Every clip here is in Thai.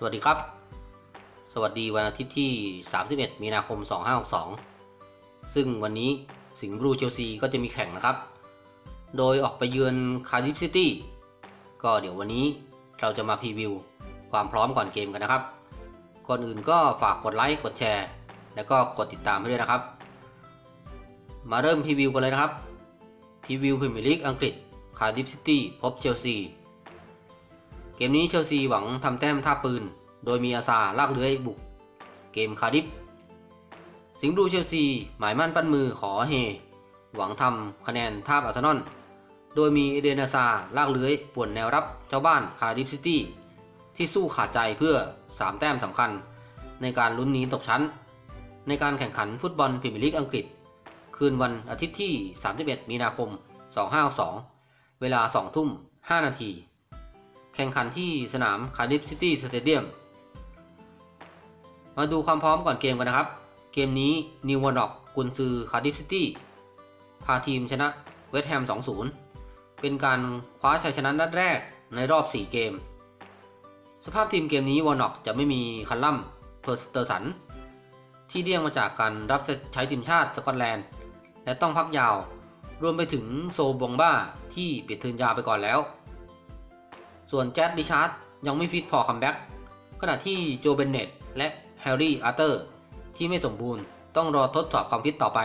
สวัสดีครับ สวัสดีวันอาทิตย์ที่ 31 มีนาคม 2562 ซึ่งวันนี้สิงห์บลูเชลซีก็จะมีแข่งนะครับ โดยออกไปเยือนคาร์ดิฟซิตี้ ก็เดี๋ยววันนี้เราจะมาพรีวิวความพร้อมก่อนเกมกันนะครับ ก่อนอื่นก็ฝากกดไลค์ กดแชร์ แล้วก็กดติดตามให้ด้วยนะครับ มาเริ่มพรีวิวกันเลยนะครับ พรีวิวพรีเมียร์ลีกอังกฤษคาร์ดิฟซิตี้พบเชลซี เกมนี้เชลซีหวังทำแต้มท่าปืน โดยมีอาซาลากเลื้อยบุก เกมคาร์ดิฟ สิงห์บลูเชลซีหมายมั่นปั้นมือขอเฮ หวังทำคะแนนท่าอาร์เซนอล โดยมีเอเดนาซาลากเลื้อยป่วนแนวรับเจ้าบ้านคาร์ดิฟซิตี้ที่สู้ขาดใจเพื่อ 3 แต้มสำคัญ ในการลุ้นหนีตกชั้น ในการแข่งขันฟุตบอลพรีเมียร์ลีกอังกฤษ คืนวันอาทิตย์ที่ 31 มีนาคม 2562 เวลา 2 ทุ่ม 5 นาที แข่งขันที่สนามคาร์ดิฟซิตี้สเตเดียม มาดูความพร้อมก่อนเกมกันนะครับ เกมนี้นิววอร์ด็อกกุนซือคาร์ดิฟซิตี้พาทีมชนะเวสต์แฮม 2-0 เป็นการคว้าชัยชนะนัดแรกในรอบ 4 เกม สภาพทีมเกมนี้วอร์น็อกจะไม่มีคันลัมเพอร์สเตอร์สัน ที่เดี่ยงมาจากการรับใช้ทีมชาติสกอตแลนด์ และต้องพักยาว รวมไปถึงโซบองบ้าที่ปิดทืนยาไปก่อนแล้ว ส่วนแจ็ดดิชาร์ดยังไม่ฟิตพอคัมแบ็กขณะที่โจเบนเนตและแฮร์รี่อาร์เตอร์ ที่ไม่สมบูรณ์ต้องรอทดสอบความฟิตต่อไป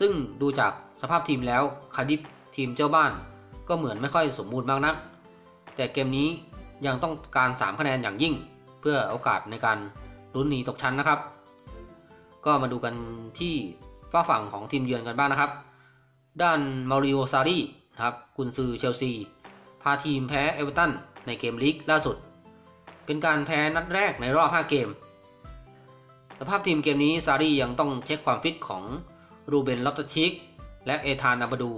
ซึ่งดูจากสภาพทีมแล้วคาดิฟทีมเจ้าบ้านก็เหมือนไม่ค่อยสมบูรณ์มากนัก แต่เกมนี้ยังต้องการ 3 คะแนนอย่างยิ่ง เพื่อโอกาสในการลุ้นหนีตกชั้นนะครับ ก็มาดูกันที่ฝ้าฝั่งของทีมเยือนกันบ้างนะครับ ด้านมาริโอซารีครับกุนซือเชลซี พาทีมแพ้เอเวอร์ตันในเกมลีกล่าสุด เป็นการแพ้นัดแรกในรอบ 5 เกม สภาพทีมเกมนี้ซารียังต้องเช็คความฟิตของรูเบนลอปตชิก และเอธานนาบาดู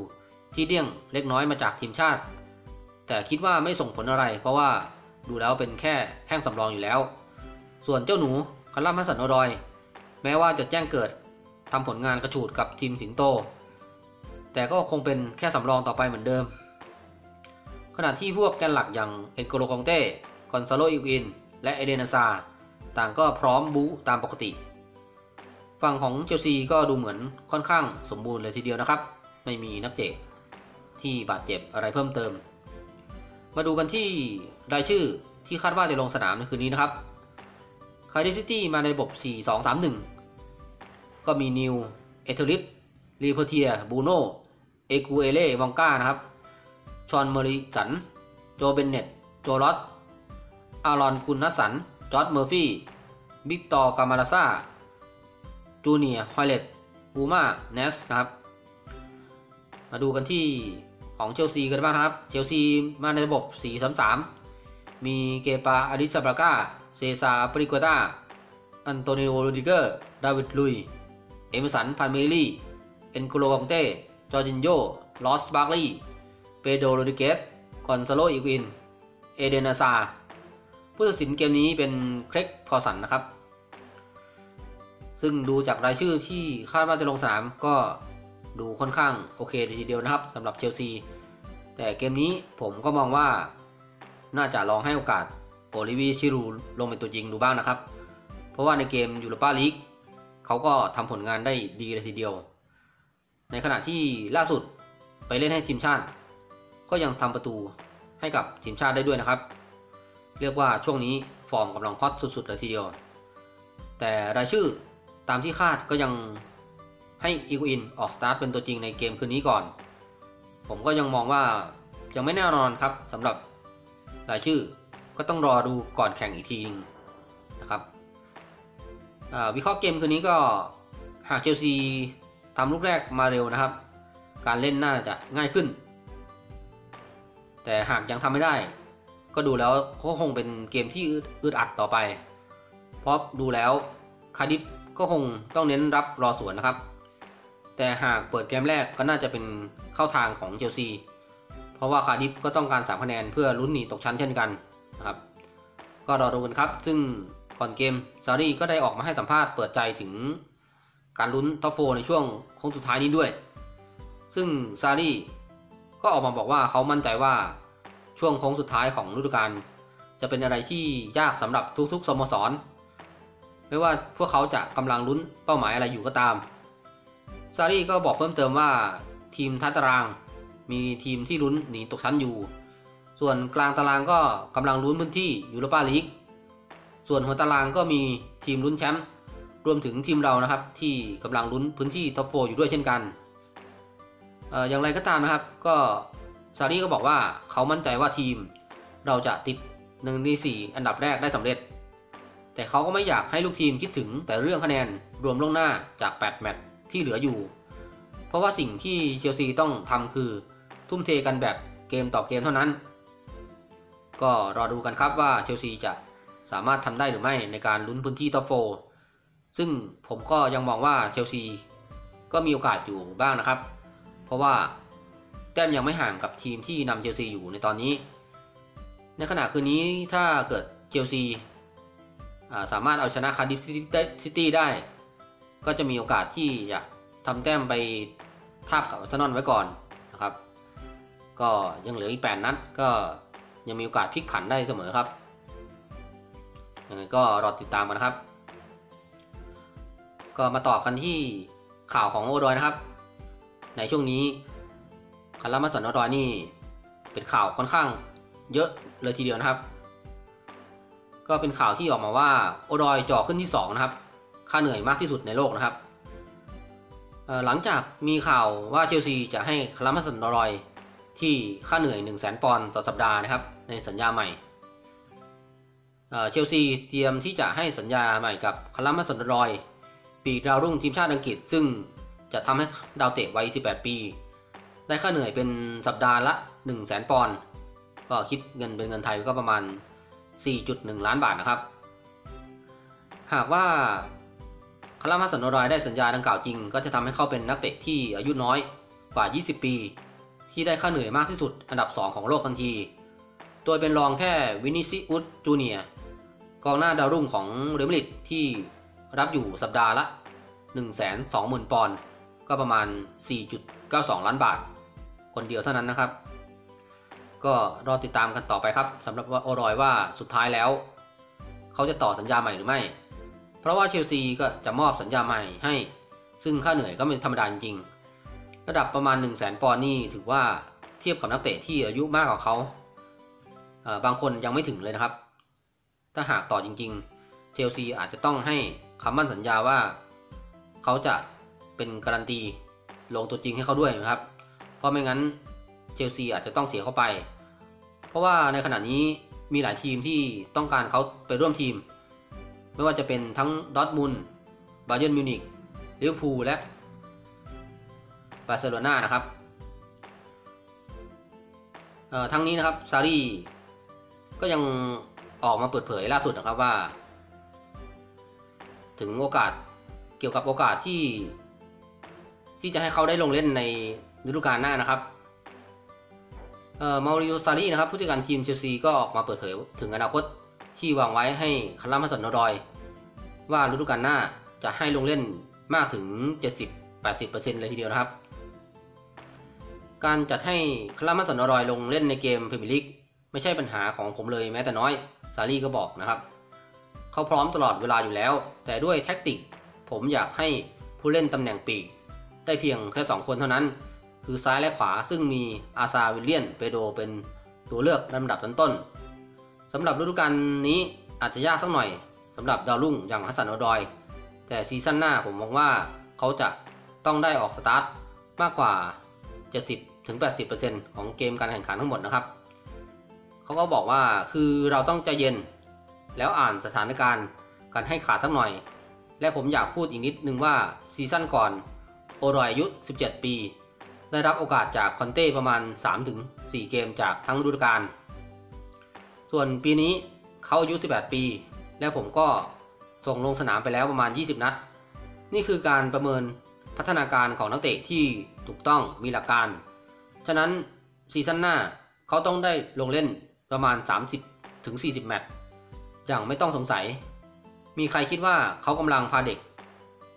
ที่เดี่ยงเล็กน้อยมาจากทีมชาติ แต่คิดว่าไม่ส่งผลอะไร เพราะว่าดูแล้วเป็นแค่แข้งสำรองอยู่แล้ว ส่วนเจ้าหนูคัลลัมฮัสสันโอดอย แม้ว่าจะแจ้งเกิดทำผลงานกระฉูดกับทีมสิงโต แต่ก็คงเป็นแค่สำรองต่อไปเหมือนเดิม ขณะที่พวกแกนหลักอย่างเอ็นโกโลกองเต้คอนซาโลอิกอิน และเอเดนาซา ต่างก็พร้อมบูตามปกติ ฝั่งของเชลซีก็ดูเหมือนค่อนข้างสมบูรณ์เลยทีเดียวนะครับ ไม่มีนักเตะที่บาดเจ็บอะไรเพิ่มเติม มาดูกันที่รายชื่อที่คาดว่าจะลงสนามในคืนนี้นะครับคาร์ดิฟซิตี้มาในระบบ 4-2-3-1 ก็มีนิว เอเทอริสรีเพอเทีย บูโน เอกูเอเล่วองก้านะครับ ชอนเมอริสัน โจเบนเน็ต โจลอตอารอนกุนนัสสัน จอร์ดเมอร์ฟี่ บิกตอร์กามาลาซาจูเนียฮอยเลตบูมาเนสนะครับ มาดูกันที่ของเชลซีกันบ้างครับ เชลซีมาในระบบ 4-3-3 มีเกปาอาริซาบราก้าเซซาปริกวตาอันโตนิโอโรดิเกอร์ ดาวิดลุย เอเมสันพันเมลี่ เอ็นโกโลกองเต้ จอร์จินโย ลอสบาร์ลี เปโดโรดิเกสคอนซาโลอิกวิน เอเดนาซา ผู้ตัดสินเกมนี้เป็นเคร็กพอสันนะครับ ซึ่งดูจากรายชื่อที่คาดว่าจะลงสนามก็ดูค่อนข้างโอเคทีเดียวนะครับสำหรับเชลซี แต่เกมนี้ผมก็มองว่าน่าจะลองให้โอกาสโอลิวีชิรูลงเป็นตัวจริงดูบ้างนะครับ เพราะว่าในเกมยูโรปาลีกเขาก็ทำผลงานได้ดีเลยทีเดียว ในขณะที่ล่าสุดไปเล่นให้ทีมชาติ ก็ยังทำประตูให้กับทีมชาติได้ด้วยนะครับ เรียกว่าช่วงนี้ฟอร์มกำลังฮอตสุดๆเลยทีเดียว แต่รายชื่อตามที่คาดก็ยังให้อีกูอินออกสตาร์ทเป็นตัวจริงในเกมคืนนี้ก่อน ผมก็ยังมองว่ายังไม่แน่นอนครับสำหรับรายชื่อก็ต้องรอดูก่อนแข่งอีกทีนึงนะครับวิเคราะห์เกมคืนนี้ก็หากเชลซีทำลูกแรกมาเร็วนะครับ การเล่นน่าจะง่ายขึ้น แต่หากยังทำไม่ได้ ก็ดูแล้วก็คงเป็นเกมที่อึดอัดต่อไป เพราะดูแล้วคาดิฟก็คงต้องเน้นรับรอสวนนะครับ แต่หากเปิดเกมแรกก็น่าจะเป็นเข้าทางของเชลซีเพราะว่าคาดิฟก็ต้องการ3คะแนนเพื่อลุ้นหนีตกชั้นเช่นกันนะครับ ก็รอดูกันครับ ซึ่งก่อนเกมซารีก็ได้ออกมาให้สัมภาษณ์เปิดใจถึงการลุ้นท็อปโฟในช่วงโค้งสุดท้ายนี้ด้วย ซึ่งซารี ก็ออกมาบอกว่าเขามั่นใจว่าช่วงโค้งสุดท้ายของฤดูกาลจะเป็นอะไรที่ยากสำหรับทุกๆสโมสร ไม่ว่าพวกเขาจะกำลังลุ้นเป้าหมายอะไรอยู่ก็ตาม ซารีก็บอกเพิ่มเติมว่าทีมท้ายตาราง มีทีมที่ลุ้นหนีตกชั้นอยู่ ส่วนกลางตารางก็กำลังลุ้นพื้นที่ยูโรปาลีก ส่วนหัวตารางก็มีทีมลุ้นแชมป์รวมถึงทีมเรานะครับที่กำลังลุ้นพื้นที่ท็อปโฟอยู่ด้วยเช่นกัน อย่างไรก็ตามนะครับ ก็ซารีก็บอกว่าเขามั่นใจว่าทีมเราจะติดหนึ่งในสี่อันดับแรกได้สำเร็จ แต่เขาก็ไม่อยากให้ลูกทีมคิดถึงแต่เรื่องคะแนนรวมล่วงหน้าจาก 8 แมตช์ที่เหลืออยู่ เพราะว่าสิ่งที่เชลซีต้องทำคือทุ่มเทกันแบบเกมต่อเกมเท่านั้น ก็รอดูกันครับว่าเชลซีจะสามารถทำได้หรือไม่ในการลุ้นพื้นที่ท็อปโฟซึ่งผมก็ยังมองว่าเชลซีก็มีโอกาสอยู่บ้างนะครับ ราะว่าแต้มยังไม่ห่างกับทีมที่นำเชลซีอยู่ในตอนนี้ ในขณะคืนนี้ถ้าเกิดเชลซีสามารถเอาชนะคาร์ดิฟซิตี้ได้ ก็จะมีโอกาสที่จะทำแต้มไปทาบกับอาร์เซนอลไว้ก่อนนะครับ ก็ยังเหลืออีก 8 นัดก็ยังมีโอกาสพลิกผันได้เสมอครับยังไงก็รอติดตามกันนะครับ ก็มาต่อกันที่ข่าวของโอดอยนะครับ ในช่วงนี้คารามาสันโอดอยนี่เป็นข่าวค่อนข้างเยอะเลยทีเดียวนะครับ ก็เป็นข่าวที่ออกมาว่าโอดอยจ่อขึ้นที่ 2 นะครับ ค่าเหนื่อยมากที่สุดในโลกนะครับ หลังจากมีข่าวว่าเชลซีจะให้คารามาสันโอดอยที่ค่าเหนื่อย 1 0 0 0 0แปอนด์ต่อสัปดาห์นะครับ ในสัญญาใหม่เชลซีเตรียมที่จะให้สัญญาใหม่กับคารามาสันโอดอย ปีกดาวรุ่งทีมชาติอังกฤษซึ่ง จะทำให้ดาวเตะวัย 18 ปี ได้ค่าเหนื่อยเป็นสัปดาห์ละ 1 0 0 0 0แปอนด์ก็คิดเงินเป็นเงินไทยก็ประมาณ 4.1 ล้านบาทนะครับ หากว่าคารามาสันโนรอยได้สัญญาดังกล่าวจริง ก็จะทำให้เขาเป็นนักเตะที่อายุน้อยกว่า 20 ปี ที่ได้ค่าเหนื่อยมากที่สุดอันดับ 2 ของโลกทันที โดยเป็นรองแค่วินิซิอุสจูเนียกองหน้าดาวรุ่งของเรอัลมาดริดที่รับอยู่สัปดาห์ละ 120,000 ปอนด์ ก็ประมาณ 4.92 ล้านบาท คนเดียวเท่านั้นนะครับ ก็รอติดตามกันต่อไปครับสำหรับว่าโอรอยว่าสุดท้ายแล้ว เขาจะต่อสัญญาใหม่หรือไม่ เพราะว่าเชลซีก็จะมอบสัญญาใหม่ให้ ซึ่งค่าเหนื่อยก็เป็นธรรมดาจริงระดับประมาณ 1 0 0 0 0 0ปอนด์นี่ถือว่าเทียบกับนักเตะที่อายุมากกว่าเขาบางคนยังไม่ถึงเลยนะครับ ถ้าหากต่อจริง ๆ เชลซีอาจจะต้องให้คำมั่นสัญญาว่า เขาจะ เป็นการันตีลงตัวจริงให้เขาด้วยนะครับ เพราะไม่งั้นเชลซีอาจจะต้องเสียเข้าไป เพราะว่าในขณะนี้มีหลายทีมที่ต้องการเขาไปร่วมทีม ไม่ว่าจะเป็นทั้งดอทมุนบาเยิร์นมิวนิกลิเวอร์พูลและบาร์เซโลนานะครับทั้งนี้นะครับซารีก็ยังออกมาเปิดเผยล่าสุดนะครับว่า ถึงโอกาสเกี่ยวกับโอกาสที่ ที่จะให้เขาได้ลงเล่นในฤดูกาลหน้านะครับเอ่อมาริโอซารีนะครับผู้จัดการทีมเชลซีก็ออกมาเปิดเผยถึงอนาคตที่วางไว้ให้คาร์ลมาสันโนดอย ว่าฤดูกาลหน้าจะให้ลงเล่นมากถึง 70-80%เลยทีเดียวนะครับ การจัดให้คาร์ลมาสันโนดอยลงเล่นในเกมพรีเมียร์ลีกไม่ใช่ปัญหาของผมเลยแม้แต่น้อย ซารีก็บอกนะครับ เขาพร้อมตลอดเวลาอยู่แล้ว แต่ด้วยแท็กติก ผมอยากให้ผู้เล่นตำแหน่งปีก ได้เพียงแค่2คนเท่านั้น คือซ้ายและขวาซึ่งมีอาซาวิลเลียนเปโดเป็นตัวเลือกลำดับต้นๆสำหรับฤดูกาลนี้อาจจะยากสักหน่อยสำหรับดาวรุ่งอย่างฮัสซันอดอย แต่ซีซั่นหน้าผมมองว่าเขาจะต้องได้ออกสตาร์ทมากกว่า 70-80%ของเกมการแข่งขันทั้งหมดนะครับ เขาก็บอกว่าคือเราต้องใจเย็น แล้วอ่านสถานการณ์กันให้ขาดสักหน่อย และผมอยากพูดอีกนิดนึงว่าซีซั่นก่อน โอรอยอายุ 17 ปี ได้รับโอกาสจากคอนเต้ประมาณ 3-4 เกมจากทั้งฤดูกาล ส่วนปีนี้เขาอายุ 18 ปี และผมก็ส่งลงสนามไปแล้วประมาณ 20 นัด นี่คือการประเมินพัฒนาการของนักเตะที่ถูกต้องมีหลักการ ฉะนั้นซีซั่นหน้าเขาต้องได้ลงเล่นประมาณ 30ถึง40 แมตช์อย่างไม่ต้องสงสัย มีใครคิดว่าเขากำลังพาเด็ก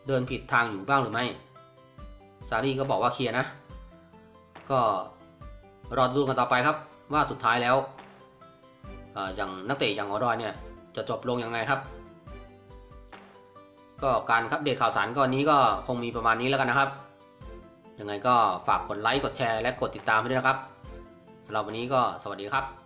เดินผิดทางอยู่บ้างหรือไม่ ซารีก็บอกว่าเคลียร์นะ ก็รอดูกันต่อไปครับ ว่าสุดท้ายแล้วออย่างนักเตะอย่างออดอยเนี่ยจะจบลงยังไงครับ ก็การอัปเดตข่าวสารก็วันนี้ก็คงมีประมาณนี้แล้วกันนะครับยังไงก็ฝากกดไลค์กดแชร์และกดติดตามด้วยนะครับสำหรับวันนี้ก็สวัสดีครับ